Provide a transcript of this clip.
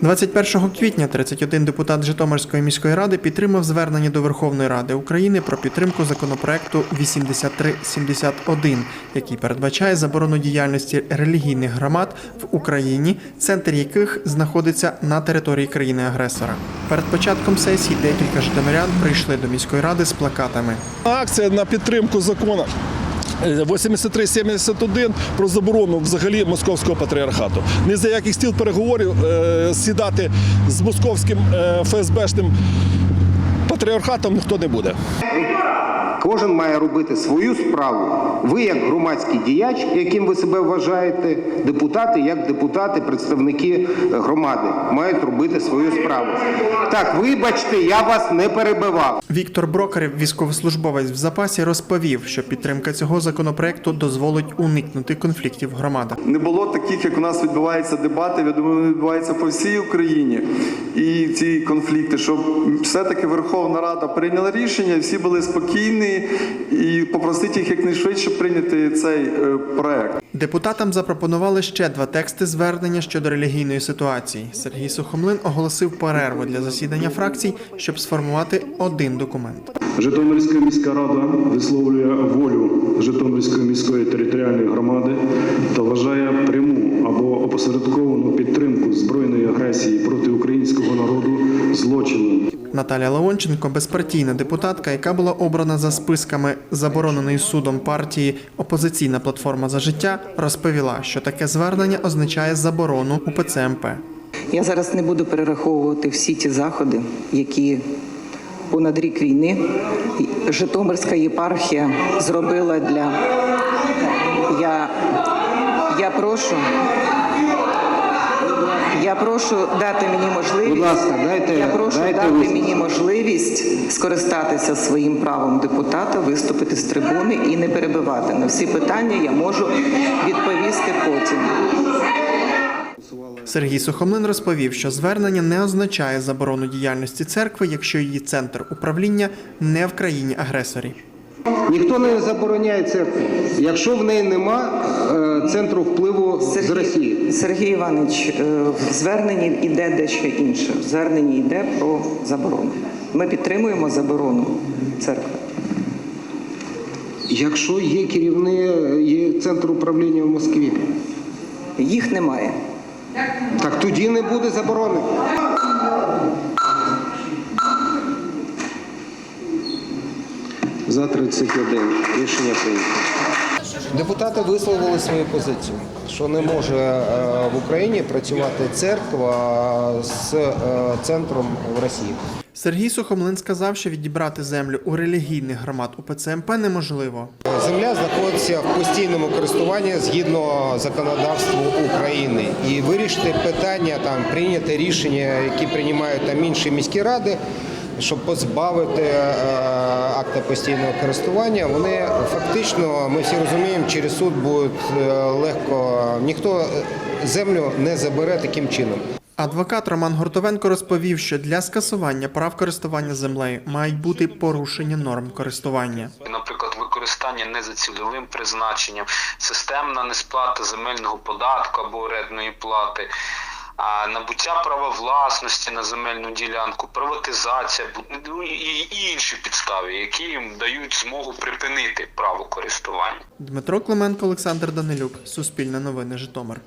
21 квітня 31 депутат Житомирської міської ради підтримав звернення до Верховної Ради України про підтримку законопроекту 8371, який передбачає заборону діяльності релігійних громад в Україні, центр яких знаходиться на території країни-агресора. Перед початком сесії декілька житомирян прийшли до міської ради з плакатами. Акція на підтримку закону. Е, 8371 про заборону взагалі московського патріархату. Ні за яких стіл переговорів е, сідати з московським е, ФСБшним патріархатом ніхто не буде. Кожен має робити свою справу. Ви, як громадський діяч, яким ви себе вважаєте, депутати, як депутати, представники громади, мають робити свою справу. Так, вибачте, я вас не перебивав. Віктор Брокарєв, військовослужбовець в запасі, розповів, що підтримка цього законопроекту дозволить уникнути конфліктів в громадах. не було таких, як у нас відбуваються дебати. Я думаю, вони відбуваються по всій Україні. І ці конфлікти, щоб все-таки Верховна Рада прийняла рішення, і всі були спокійні і попросити їх якнайшвидше прийняти цей е, проект. Депутатам запропонували ще два тексти звернення щодо релігійної ситуації. Сергій Сухомлин оголосив перерву для засідання фракцій, щоб сформувати один документ. Житомирська міська рада висловлює волю Житомирської міської територіальної громади та вважає пряму або опосередковану підтримку збройної агресії проти українського народу злочином. Наталя Леонченко, безпартійна депутатка, яка була обрана за списками забороненої судом партії Опозиційна платформа за життя, розповіла, що таке звернення означає заборону УПЦ МП. Я зараз не буду перераховувати всі ті заходи, які понад рік війни Житомирська єпархія зробила для я, я прошу. Я прошу дати мені можливість. Будь ласка, дайте- я прошу дайте дати виступ. мені можливість скористатися своїм правом депутата, виступити з трибуни і не перебивати. На всі питання я можу відповісти потім. Сергій Сухомлин розповів, що звернення не означає заборону діяльності церкви, якщо її центр управління не в країні агресорі. Ніхто не забороняє церкву, якщо в неї нема е, центру впливу з Росії. Сергій Іванович, е, в зверненні йде дещо інше. В зверненні йде про заборону. Ми підтримуємо заборону церкви. Якщо є керівне, є центр управління в Москві, Їх немає. так тоді не буде заборони. За 31 рішення прийнято. Депутати висловили свою позицію, що не може е, в Україні працювати церква з е, центром в Росії. Сергій Сухомлин сказав, що відібрати землю у релігійних громад УПЦ МП неможливо. Земля знаходиться в постійному користуванні згідно законодавству України. І вирішити питання, там прийняти рішення, які приймають там інші міські ради, щоб позбавити е, акта постійного користування, вони фактично, ми всі розуміємо, через суд будуть е, легко. Ніхто е, землю не забере таким чином. Адвокат Роман Гуртовенко розповів, що для скасування прав користування землею мають бути порушення норм користування. наприклад, використання не за цільовим призначенням, системна несплата земельного податку або орендної плати, набуття права власності на земельну ділянку, приватизація ну, і інші підстави, які їм дають змогу припинити право користування. Дмитро Клименко, Олександр Данилюк, Суспільне новини, Житомир.